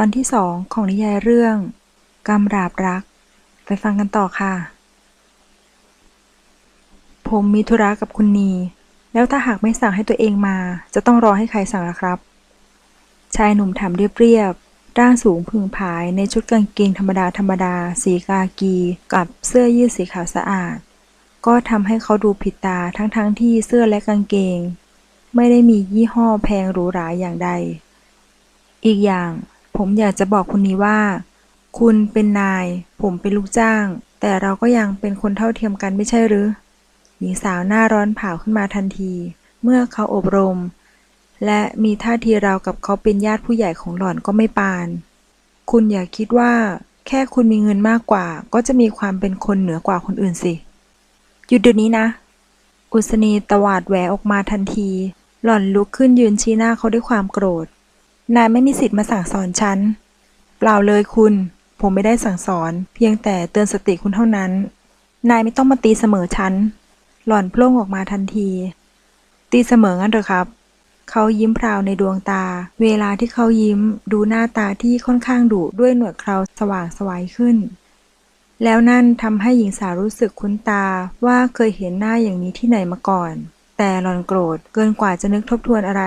อนที่สองของนิยายเรื่อง กำราบรัก ไปฟังกันต่อค่ะ ผมมีธุระกับคุณนี แล้วถ้าหากไม่สั่งให้ตัวเองมา จะต้องรอให้ใครสั่งล่ะครับ ชายหนุ่มถามเรียบๆร่างสูงพึงผายในชุดกางเกงธรรมดาธรรมดา สีกากี กับเสื้อยืดสีขาวสะอาด ก็ทำให้เขาดูผิดตาทั้งๆทที่เสื้อและกางเกง ไม่ได้มียี่ห้อแพงหรูหราอย่างใดอีกอย่าง ผมอยากจะบอกคุณนี้ว่า คุณเป็นนาย ผมเป็นลูกจ้าง แต่เราก็ยังเป็นคนเท่าเทียมกันไม่ใช่หรือหญิงสาวหน้าร้อนเผาขึ้นมาทันที เมื่อเขาอบรม และมีท่าทีเรากับเขาเป็นญาติผู้ใหญ่ของหล่อนก็ไม่ปาน คุณอย่าคิดว่า แค่คุณมีเงินมากกว่า ก็จะมีความเป็นคนเหนือกว่าคนอื่นสิหยุดเดี๋ยวนี้นะ อุศนีตวาดแหวออกมาทันที หล่อนลุกขึ้นยืนชี้หน้าเขาด้วยความโกรธ นายไม่มีสิทธิ์มาสั่งสอนฉัน เปล่าเลยคุณ ผมไม่ได้สั่งสอน เพียงแต่เตือนสติคุณเท่านั้น นายไม่ต้องมาตีเสมอฉัน หล่อนโพล่งออกมาทันที ตีเสมองั้นเหรอครับ เขายิ้มพราวในดวงตา เวลาที่เขายิ้ม ดูหน้าตาที่ค่อนข้างดุด้วยหนวดเคราสว่างสวัยขึ้น แล้วนั่นทำให้หญิงสาวรู้สึกคุ้นตาว่าเคยเห็นหน้าอย่างนี้ที่ไหนมาก่อน แต่หล่อนโกรธเกินกว่าจะนึกทบทวนอะไร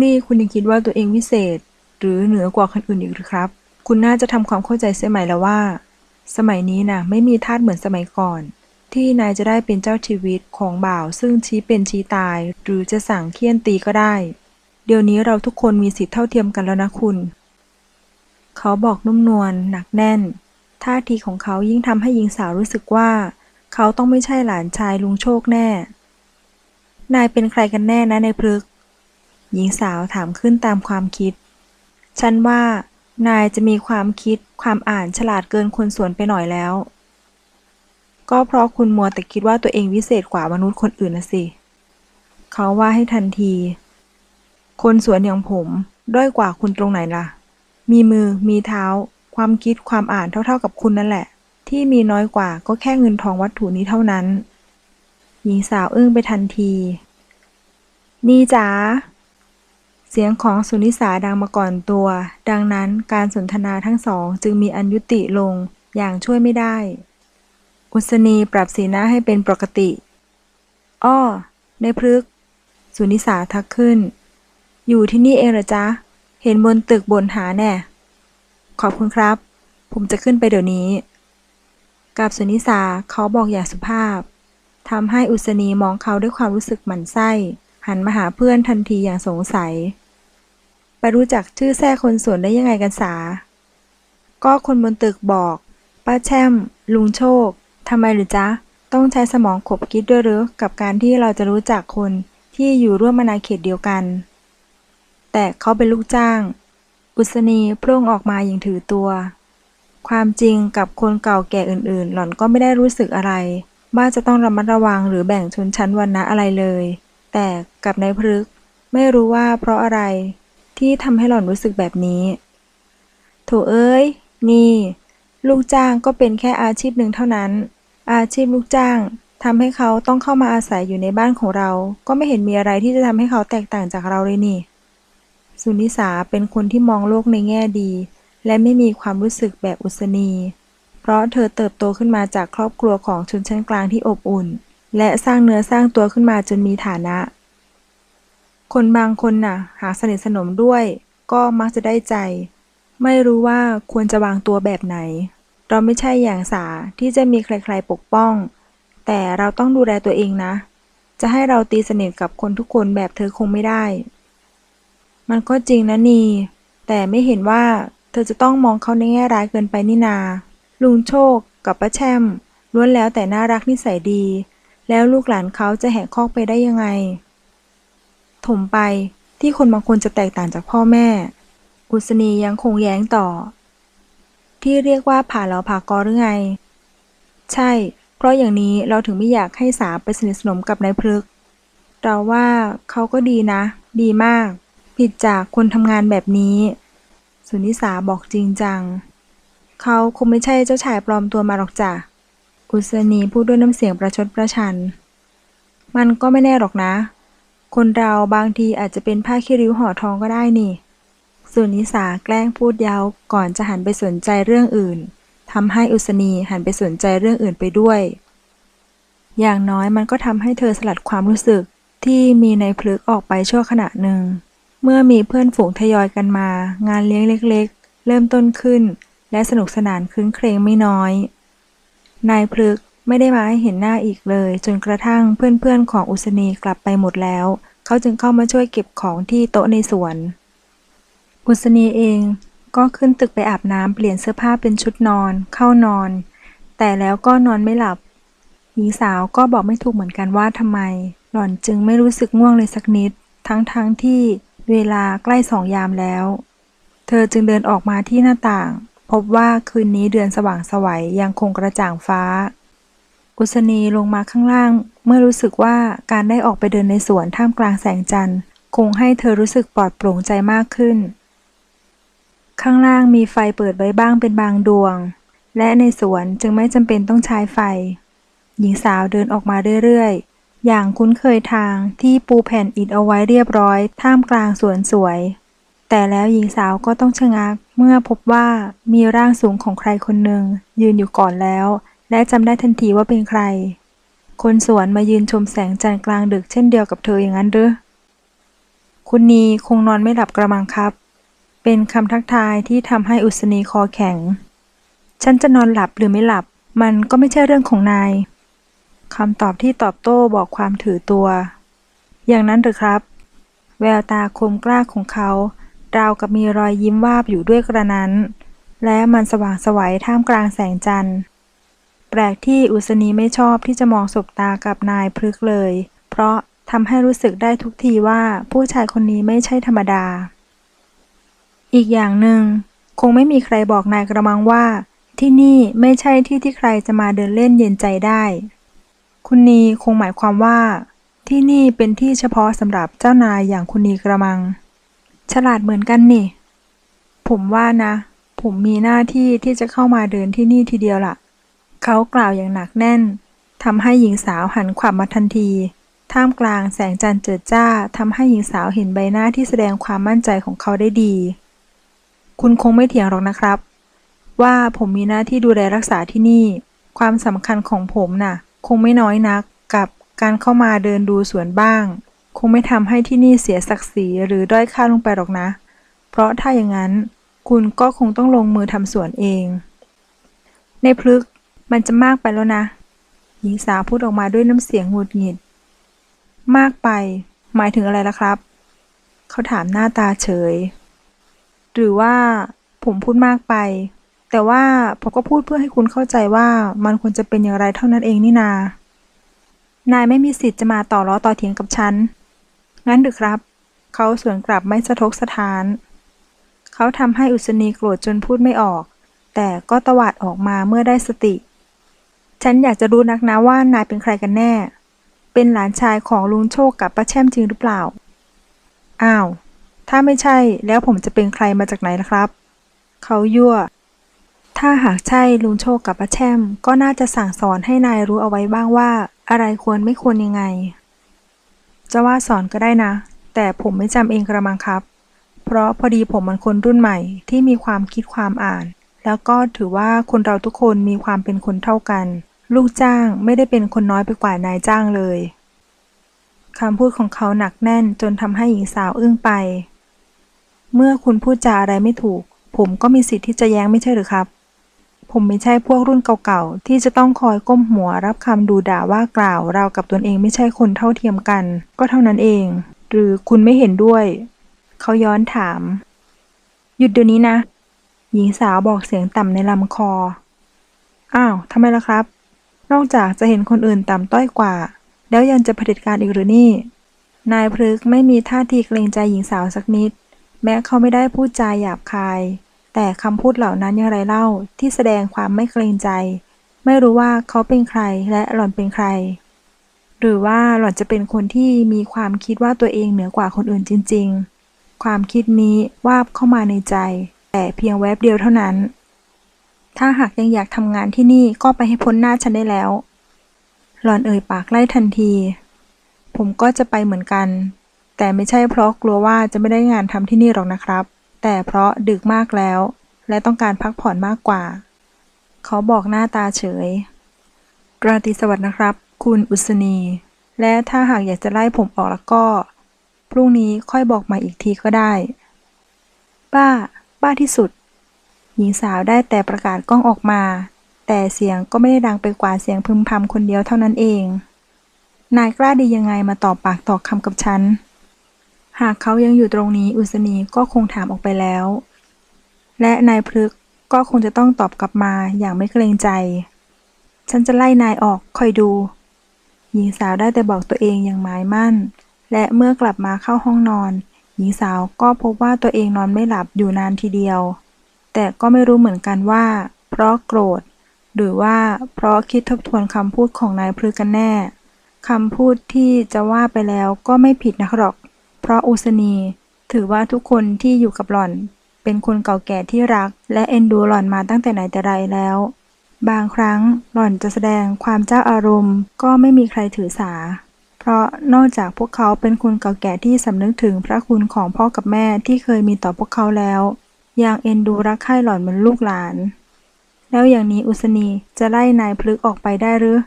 นี่คุณยังคิดว่าตัวเองวิเศษ หรือเหนือกว่าคนอื่นอีกหรือครับ คุณน่าจะทำความเข้าใจเสียใหม่แล้วว่า สมัยนี้น่ะไม่มีทาสเหมือนสมัยก่อน ที่นายจะได้เป็นเจ้าชีวิตของบ่าว ซึ่งชี้เป็นชี้ตาย หรือจะสั่งเคี่ยนตีก็ได้ เดี๋ยวนี้เราทุกคนมีสิทธิเท่าเทียมกันแล้วนะคุณ เขาบอกนุ่มนวลหนักแน่นท่าทีของเขายิ่งทำให้หญิงสาวรู้สึกว่า เขาต้องไม่ใช่หลานชายลุงโชคแน่ นายเป็นใครกันแน่นะในพฤก หญิงสาวถามขึ้นตามความคิด ฉันว่านายจะมีความคิดความอ่านฉลาดเกินคนส่วนไปหน่อยแล้ว ก็เพราะคุณมัวแต่คิดว่าตัวเองวิเศษกว่ามนุษย์คนอื่นนะสิ เขาว่าให้ทันที คนสวนอย่างผมด้อยกว่าคุณตรงไหนล่ะ มีมือมีเท้า ความคิดความอ่านเท่าๆกับคุณนั่นแหละ ที่มีน้อยกว่าก็แค่เงินทองวัตถุนี้เท่านั้น หญิงสาวอึ้งไปทันที นี่จ๋า เสียงของสุนิสาดังมาก่อนตัว ดังนั้นการสนทนาทั้งสองจึงมีอันยุติลงอย่างช่วยไม่ได้ อุศนีปรับสีหน้าให้เป็นปกติ อ้อ ในพฤกสุนิสาทักขึ้น อยู่ที่นี่เองหรอจ๊ะ เห็นบนตึกบนหาแน่ ขอบคุณครับ ผมจะขึ้นไปเดี๋ยวนี้ กับสุนิสาเขาบอกอย่างสุภาพทำให้อุศนีมองเขาด้วยความรู้สึกหมั่นไส้ หันมาหาเพื่อนทันทีอย่างสงสัย ไปรู้จักชื่อแท้คนสวนได้ยังไงกันสา ก็คนบนตึกบอก ป้าแช่ม ลุงโชค ทำไมหรือจ๊ะ ต้องใช้สมองขบคิดด้วยหรือ กับการที่เราจะรู้จักคนที่อยู่ร่วมอาณาเขตเดียวกัน แต่เขาเป็นลูกจ้าง อุศนีโพร่งออกมาอย่างถือตัว ความจริงกับคนเก่าแก่อื่นๆ หล่อนก็ไม่ได้รู้สึกอะไร ว่าจะต้องระมัดระวังหรือแบ่งชนชั้นวรรณะอะไรเลย แต่กับนายพฤกไม่รู้ว่าเพราะอะไร ที่ทำให้หล่อนรู้สึกแบบนี้โถเอ้ย นี่ ลูกจ้างก็เป็นแค่อาชีพหนึ่งเท่านั้น อาชีพลูกจ้างทำให้เขาต้องเข้ามาอาศัยอยู่ในบ้านของเรา ก็ไม่เห็นมีอะไรที่จะทำให้เขาแตกต่างจากเราเลยนี่ สุนิสาเป็นคนที่มองโลกในแง่ดี และไม่มีความรู้สึกแบบอุศนี เพราะเธอเติบโตขึ้นมาจากครอบครัวของชนชั้นกลางที่อบอุ่น และสร้างเนื้อสร้างตัวขึ้นมาจนมีฐานะ คนบางคนน่ะ หากสนิทสนมด้วย ก็มักจะได้ใจ ไม่รู้ว่าควรจะวางตัวแบบไหน เราไม่ใช่อย่างสาที่จะมีใครๆปกป้อง แต่เราต้องดูแลตัวเองนะ จะให้เราตีสนิทกับคนทุกคนแบบเธอคงไม่ได้ มันก็จริงนะนี แต่ไม่เห็นว่าเธอจะต้องมองเขาในแง่ร้ายเกินไปนี่นา ลุงโชคกับป้าแชมล้วนแล้วแต่น่ารักนิสัยดี แล้วลูกหลานเขาจะแหกคอกไปได้ยังไง ถมไปที่คนบางคนจะแตกต่างจากพ่อแม่ อุศนียังคงแย้งต่อ ที่เรียกว่าผ่าแล้วผ่ากอหรือไง ใช่ เพราะอย่างนี้เราถึงไม่อยากให้สาไปสนิทสนมกับนายพฤกเราว่าเขาก็ดีนะ ดีมาก ผิดจากคนทำงานแบบนี้ สุนิสาบอกจริงจัง เขาคงไม่ใช่เจ้าชายปลอมตัวมาหรอกจ้ะ อุศนีพูดด้วยน้ำเสียงประชดประชัน มันก็ไม่แน่หรอกนะ คนเราบางทีอาจจะเป็นผ้าขี้ริ้วห่อทองก็ได้นี่ สุนิสาแกล้งพูดเย้าก่อนจะหันไปสนใจเรื่องอื่นทำให้อุศนีหันไปสนใจเรื่องอื่นไปด้วย อย่างน้อยมันก็ทำให้เธอสลัดความรู้สึกที่มีในพลึกออกไปชั่วขณะหนึ่ง เมื่อมีเพื่อนฝูงทยอยกันมา งานเลี้ยงเล็กๆ เริ่มต้นขึ้น และสนุกสนานคลื้นเครงไม่น้อย นายพลึก ไม่ได้มาให้เห็นหน้าอีกเลย จนกระทั่งเพื่อนๆของอุศนีกลับไปหมดแล้ว เขาจึงเข้ามาช่วยเก็บของที่โต๊ะในสวน อุศนีเองก็ขึ้นตึกไปอาบน้ำเปลี่ยนเสื้อผ้าเป็นชุดนอน เข้านอน แต่แล้วก็นอนไม่หลับ หญิงสาวก็บอกไม่ถูกเหมือนกันว่าทำไม หล่อนจึงไม่รู้สึกง่วงเลยสักนิด ทั้งๆทที่เวลาใกล้สองยามแล้ว เธอจึงเดินออกมาที่หน้าต่าง พบว่าคืนนี้เดือนสว่างสวัยยังคงกระจ่างฟ้า อุศนีลงมาข้างล่าง เมื่อรู้สึกว่าการได้ออกไปเดินในสวนท่ามกลางแสงจันทร์ คงให้เธอรู้สึกปลอดโปร่งใจมากขึ้น ข้างล่างมีไฟเปิดไว้บ้างเป็นบางดวง และในสวนจึงไม่จำเป็นต้องใช้ไฟ หญิงสาวเดินออกมาเรื่อยๆ อย่างคุ้นเคยทางที่ปูแผ่นอิฐเอาไว้เรียบร้อย ท่ามกลางสวนสวย แต่แล้วหญิงสาวก็ต้องชะงักเมื่อพบว่ามีร่างสูงของใครคนหนึ่งยืนอยู่ก่อนแล้ว และจำได้ทันทีว่าเป็นใคร คนสวนมายืนชมแสงจันทร์กลางดึกเช่นเดียวกับเธออย่างนั้นหรือ คุณนีคงนอนไม่หลับกระมังครับ เป็นคำทักทายที่ทำให้อุศนีคอแข็ง ฉันจะนอนหลับหรือไม่หลับ มันก็ไม่ใช่เรื่องของนายคำตอบที่ตอบโต้บอกความถือตัว อย่างนั้นหรือครับ แววตาคมกล้าของเขาราวกับมีรอยยิ้มวาบอยู่ด้วยกระนั้น และมันสว่างสวัยท่ามกลางแสงจันทร์ แปลกที่อุศนีไม่ชอบที่จะมองสบตากับนายพฤกเลย เพราะทำให้รู้สึกได้ทุกทีว่าผู้ชายคนนี้ไม่ใช่ธรรมดา อีกอย่างหนึ่ง คงไม่มีใครบอกนายกระมังว่า ที่นี่ไม่ใช่ที่ที่ใครจะมาเดินเล่นเย็นใจได้ คุณนีคงหมายความว่า ที่นี่เป็นที่เฉพาะสำหรับเจ้านายอย่างคุณนีกระมัง ฉลาดเหมือนกันนี่ ผมว่านะ ผมมีหน้าที่ที่จะเข้ามาเดินที่นี่ทีเดียวล่ะ เขากล่าวอย่างหนักแน่นทำให้หญิงสาวหันขวับมาทันที ท่ามกลางแสงจันทร์เจิดจ้าทำให้หญิงสาวเห็นใบหน้าที่แสดงความมั่นใจของเขาได้ดี คุณคงไม่เถียงหรอกนะครับ ว่าผมมีหน้าที่ดูแลรักษาที่นี่ ความสำคัญของผมน่ะ คงไม่น้อยนักกับการเข้ามาเดินดูสวนบ้าง คงไม่ทำให้ที่นี่เสียศักดิ์ศรีหรือด้อยค่าลงไปหรอกนะ เพราะถ้าอย่างนั้น คุณก็คงต้องลงมือทำสวนเอง ในพลึก มันจะมากไปแล้วนะ หญิงสาวพูดออกมาด้วยน้ำเสียงหงุดหงิด มากไป หมายถึงอะไรล่ะครับ เขาถามหน้าตาเฉย หรือว่าผมพูดมากไป แต่ว่าผมก็พูดเพื่อให้คุณเข้าใจว่ามันควรจะเป็นอย่างไรเท่านั้นเองนี่นา นายไม่มีสิทธิ์จะมาต่อล้อต่อเถียงกับฉัน งั้นหรือครับ เขาสวนกลับไม่สะทกสะท้าน เขาทำให้อุศนีโกรธจนพูดไม่ออก แต่ก็ตวาดออกมาเมื่อได้สติ ฉันอยากจะรู้นักนะว่านายเป็นใครกันแน่ เป็นหลานชายของลุงโชคกับป้าแช่มจริงหรือเปล่า อ้าว ถ้าไม่ใช่แล้วผมจะเป็นใครมาจากไหนล่ะครับ เขายั่ว ถ้าหากใช่ลุงโชคกับป้าแช่ม ก็น่าจะสั่งสอนให้นายรู้เอาไว้บ้างว่า อะไรควรไม่ควรยังไง จะว่าสอนก็ได้นะ แต่ผมไม่จำเองกระมังครับ เพราะพอดีผมมันคนรุ่นใหม่ที่มีความคิดความอ่าน แล้วก็ถือว่าคนเราทุกคนมีความเป็นคนเท่ากัน ลูกจ้างไม่ได้เป็นคนน้อยไปกว่านายจ้างเลยคำพูดของเขาหนักแน่นจนทำให้หญิงสาวอึ้งไป เมื่อคุณพูดจาอะไรไม่ถูก ผมก็มีสิทธิ์ที่จะแย้งไม่ใช่หรือครับ ผมไม่ใช่พวกรุ่นเก่าๆ ที่จะต้องคอยก้มหัวรับคำดูด่าว่ากล่าวเรากับตนเองไม่ใช่คนเท่าเทียมกัน ก็เท่านั้นเอง หรือคุณไม่เห็นด้วย เขาย้อนถาม หยุดเดี๋ยวนี้นะ หญิงสาวบอกเสียงต่ำในลำคอ อ้าวทำไมล่ะครับ นอกจากจะเห็นคนอื่นต่ำต้อยกว่า แล้วยังจะเผด็จการอีกหรือนี่ นายพฤกษ์ไม่มีท่าทีเกรงใจหญิงสาวสักนิด แม้เขาไม่ได้พูดจาหยาบคาย แต่คำพูดเหล่านั้นอย่างไรเล่าที่แสดงความไม่เกรงใจ ไม่รู้ว่าเขาเป็นใครและหล่อนเป็นใคร หรือว่าหล่อนจะเป็นคนที่มีความคิดว่าตัวเองเหนือกว่าคนอื่นจริง ๆ ความคิดนี้วาบเข้ามาในใจ แต่เพียงแวบเดียวเท่านั้น ถ้าหากยังอยากทำงานที่นี่ก็ไปให้พ้นหน้าฉันได้แล้ว หลอนเอ่ยปากไล่ทันที ผมก็จะไปเหมือนกัน แต่ไม่ใช่เพราะกลัวว่าจะไม่ได้งานทำที่นี่หรอกนะครับ แต่เพราะดึกมากแล้ว และต้องการพักผ่อนมากกว่า เขาบอกหน้าตาเฉย ราตรีสวัสดิ์นะครับ คุณอุศนี และถ้าหากอยากจะไล่ผมออกแล้วก็ พรุ่งนี้ค่อยบอกมาอีกทีก็ได้บ้าบ้าที่สุด หญิงสาวได้แต่ประกาศกล้องออกมา แต่เสียงก็ไม่ได้ดังไปกว่าเสียงพึมพำคนเดียวเท่านั้นเอง นายกล้าดียังไงมาต่อปากต่อคำกับฉัน หากเขายังอยู่ตรงนี้อุศนีก็คงถามออกไปแล้ว และนายพฤกษ์ก็คงจะต้องตอบกลับมาอย่างไม่เกรงใจ ฉันจะไล่นายออกคอยดู หญิงสาวได้แต่บอกตัวเองอย่างหมายมั่น และเมื่อกลับมาเข้าห้องนอน หญิงสาวก็พบว่าตัวเองนอนไม่หลับอยู่นานทีเดียว แต่ก็ไม่รู้เหมือนกันว่า เพราะโกรธ หรือว่าเพราะคิดทบทวนคำพูดของนายพฤกกันแน่คำพูดที่จะว่าไปแล้วก็ไม่ผิดนักหรอก เพราะอุศนีถือว่าทุกคนที่อยู่กับหล่อน เป็นคนเก่าแก่ที่รัก และเอ็นดูหล่อนมาตั้งแต่ไหนแต่ไรแล้ว บางครั้งหล่อนจะแสดงความเจ้าอารมณ์ ก็ไม่มีใครถือสา เพราะนอกจากพวกเขาเป็นคนเก่าแก่ที่สำนึกถึงพระคุณของพ่อกับแม่ที่เคยมีต่อพวกเขาแล้ว ยังเอ็นดูรักใคร่หล่อนเหมือนลูกหลาน แล้วอย่างนี้อุศนีจะไล่นายพลึกออกไปได้หรือ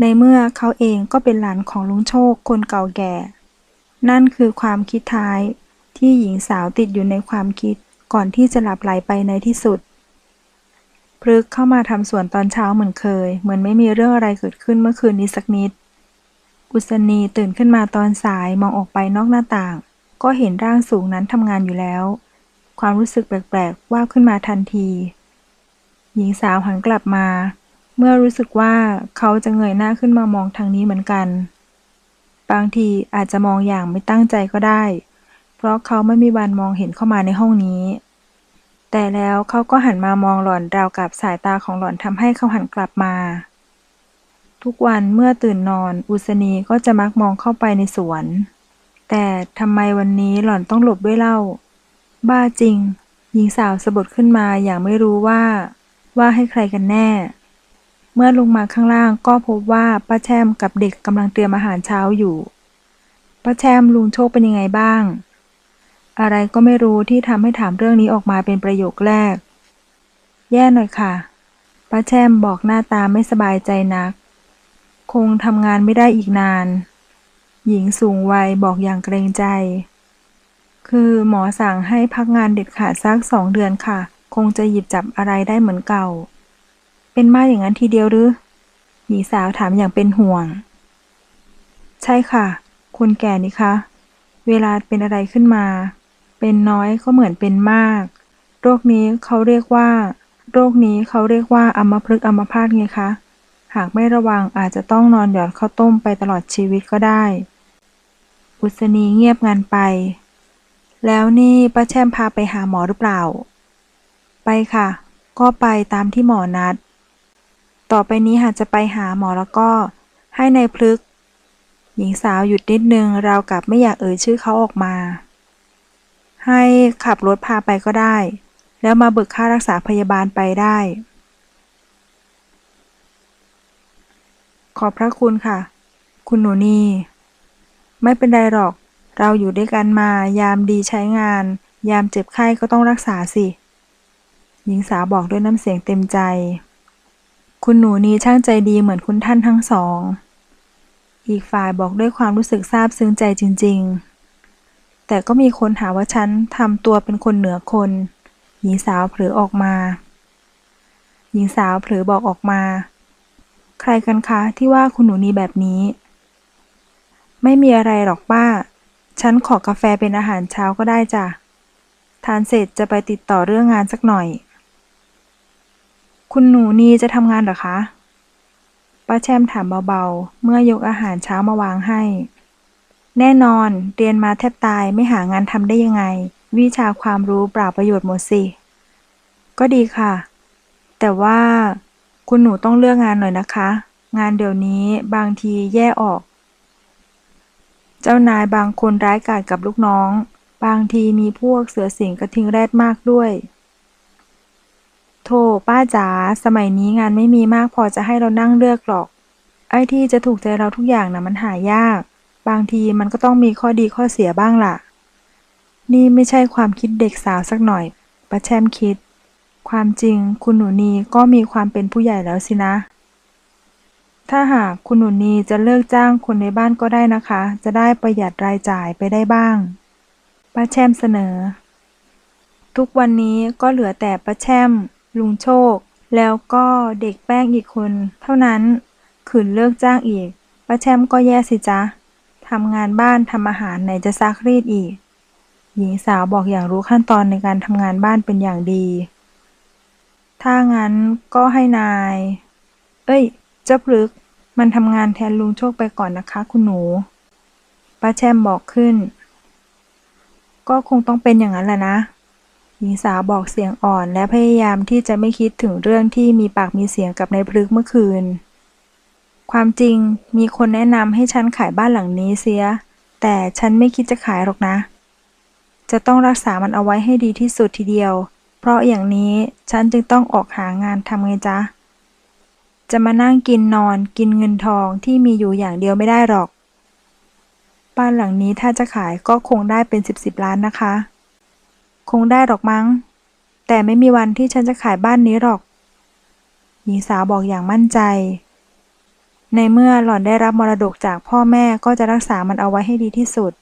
ในเมื่อเขาเองก็เป็นหลานของลุงโชคคนเก่าแก่ นั่นคือความคิดท้ายที่หญิงสาวติดอยู่ในความคิดก่อนที่จะหลับไหลไปในที่สุดพฤกเข้ามาทำสวนตอนเช้าเหมือนเคย เหมือนไม่มีเรื่องอะไรเกิดขึ้นเมื่อคืนนี้สักนิด อุศนีตื่นขึ้นมาตอนสายมองออกไปนอกหน้าต่าง ก็เห็นร่างสูงนั้นทำงานอยู่แล้ว ความรู้สึกแปลกๆว่าขึ้นมาทันที หญิงสาวหันกลับมา เมื่อรู้สึกว่าเขาจะเงยหน้าขึ้นมามองทางนี้เหมือนกัน บางทีอาจจะมองอย่างไม่ตั้งใจก็ได้ เพราะเขาไม่มีวันมองเห็นเข้ามาในห้องนี้ แต่แล้วเขาก็หันมามองหล่อนราวกับสายตาของหล่อนทำให้เขาหันกลับมา ทุกวันเมื่อตื่นนอน อุศนีก็จะมักมองเข้าไปในสวน แต่ทำไมวันนี้หล่อนต้องหลบด้วยเล่า บ้าจริง หญิงสาวสะบัดขึ้นมาอย่างไม่รู้ว่า ว่าให้ใครกันแน่ เมื่อลงมาข้างล่างก็พบว่าป้าแช่มกับเด็กกำลังเตรียมอาหารเช้าอยู่ป้าแช่มลุงโชคเป็นยังไงบ้าง อะไรก็ไม่รู้ที่ทำให้ถามเรื่องนี้ออกมาเป็นประโยคแรก แย่หน่อยค่ะป้าแช่มบอกหน้าตาไม่สบายใจนัก คงทำงานไม่ได้อีกนาน หญิงสูงวัยบอกอย่างเกรงใจ คือหมอสั่งให้พักงานเด็ดขาดสักสองเดือนค่ะ คงจะหยิบจับอะไรได้เหมือนเก่า เป็นมากอย่างนั้นทีเดียวหรือหญิงสาวถามอย่างเป็นห่วง ใช่ค่ะ คุณแก่นี่คะ เวลาเป็นอะไรขึ้นมา เป็นน้อยก็เหมือนเป็นมาก โรคนี้เขาเรียกว่า โรคนี้เขาเรียกว่าอัมพฤกษ์อัมพาตไงคะ หากไม่ระวังอาจจะต้องนอนหยอดข้าวต้มไปตลอดชีวิตก็ได้ อุศนีเงียบงันไป แล้วนี่ป้าแช่มพาไปหาหมอหรือเปล่า ไปค่ะ ก็ไปตามที่หมอนัด ต่อไปนี้หากจะไปหาหมอแล้วก็ ให้ในายพลึก หญิงสาวหยุดนิดนึงเราวกับไม่อยากเอ่ยชื่อเขาออกมา ให้ขับรถพาไปก็ได้ แล้วมาเบิกค่ารักษาพยาบาลไปได้ ขอบพระคุณค่ะ คุณหนูนีไม่เป็นไรหรอก เราอยู่ด้วยกันมายามดีใช้งาน ยามเจ็บไข้ก็ต้องรักษาสิ หญิงสาวบอกด้วยน้ำเสียงเต็มใจ คุณหนูนีช่างใจดีเหมือนคุณท่านทั้งสอง อีกฝ่ายบอกด้วยความรู้สึกซาบซึ้งใจจริง ๆ แต่ก็มีคนหาว่าฉันทำตัวเป็นคนเหนือคน หญิงสาวเผลอออกมา หญิงสาวเผลอบอกออกมา ใครกันคะที่ว่าคุณหนูนีแบบนี้ ไม่มีอะไรหรอกป้า ฉันขอกาแฟเป็นอาหารเช้าก็ได้จ้ะ ทานเสร็จจะไปติดต่อเรื่องงานสักหน่อย คุณหนูนีจะทำงานหรอคะ ป้าแช่มถามเบาๆ เมื่อยกอาหารเช้ามาวางให้ แน่นอน เรียนมาแทบตายไม่หางานทำได้ยังไง วิชาความรู้เปล่าประโยชน์หมดสิ ก็ดีค่ะ แต่ว่าคุณหนูต้องเลือกงานหน่อยนะคะ งานเดี๋ยวนี้บางทีแย่ออก เจ้านายบางคนร้ายกาจกับลูกน้อง บางทีมีพวกเสือสิงกระทิงแรดมากด้วย โธ่ป้าจ๋าสมัยนี้งานไม่มีมากพอจะให้เรานั่งเลือกหรอก ไอ้ที่จะถูกใจเราทุกอย่างนะมันหายาก บางทีมันก็ต้องมีข้อดีข้อเสียบ้างล่ะ นี่ไม่ใช่ความคิดเด็กสาวสักหน่อยป้าแชมคิด ความจริงคุณหนูนีก็มีความเป็นผู้ใหญ่แล้วสินะ ถ้าหากคุณหนูนีจะเลิกจ้างคนในบ้านก็ได้นะคะ จะได้ประหยัดรายจ่ายไปได้บ้าง ป้าแช่มเสนอ ทุกวันนี้ก็เหลือแต่ป้าแช่ม ลุงโชค แล้วก็เด็กแป้งอีกคน เท่านั้น ขืนเลิกจ้างอีก ป้าแช่มก็แย่สิจ๊ะทำงานบ้านทำอาหารไหนจะซักรีดอีก หญิงสาวบอกอย่างรู้ขั้นตอนในการทำงานบ้านเป็นอย่างดี ถ้างั้นก็ให้นาย เอ้ย เจ้าพลึก มันทำงานแทนลุงโชคไปก่อนนะคะ คุณหนูป้าแช่มบอกขึ้น ก็คงต้องเป็นอย่างนั้นแหละนะ หญิงสาวบอกเสียงอ่อนและพยายามที่จะไม่คิดถึงเรื่องที่มีปากมีเสียงกับนายพลึกเมื่อคืน ความจริงมีคนแนะนำให้ฉันขายบ้านหลังนี้เสีย แต่ฉันไม่คิดจะขายหรอกนะ จะต้องรักษามันเอาไว้ให้ดีที่สุดทีเดียว เพราะอย่างนี้ฉันจึงต้องออกหางานทำไงจ๊ะ จะมานั่งกินนอนกินเงินทองที่มีอยู่อย่างเดียวไม่ได้หรอก บ้านหลังนี้ถ้าจะขายก็คงได้เป็นสิบสิบล้านนะคะ คงได้หรอกมั้ง แต่ไม่มีวันที่ฉันจะขายบ้านนี้หรอก หญิงสาวบอกอย่างมั่นใจ ในเมื่อหล่อนได้รับมรดกจากพ่อแม่ก็จะรักษามันเอาไว้ให้ดีที่สุด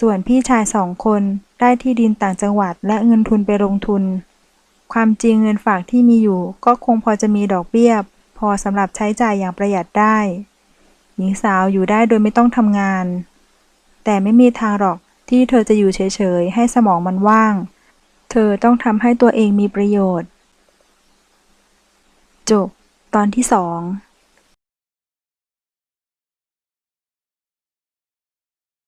ส่วนพี่ชายสองคนได้ที่ดินต่างจังหวัดและเงินทุนไปลงทุน ความจริงเงินฝากที่มีอยู่ ก็คงพอจะมีดอกเบี้ย พอสำหรับใช้จ่ายอย่างประหยัดได้ หญิงสาวอยู่ได้โดยไม่ต้องทำงาน แต่ไม่มีทางหรอกที่เธอจะอยู่เฉยๆ ให้สมองมันว่าง เธอต้องทำให้ตัวเองมีประโยชน์ จบ ตอนที่สอง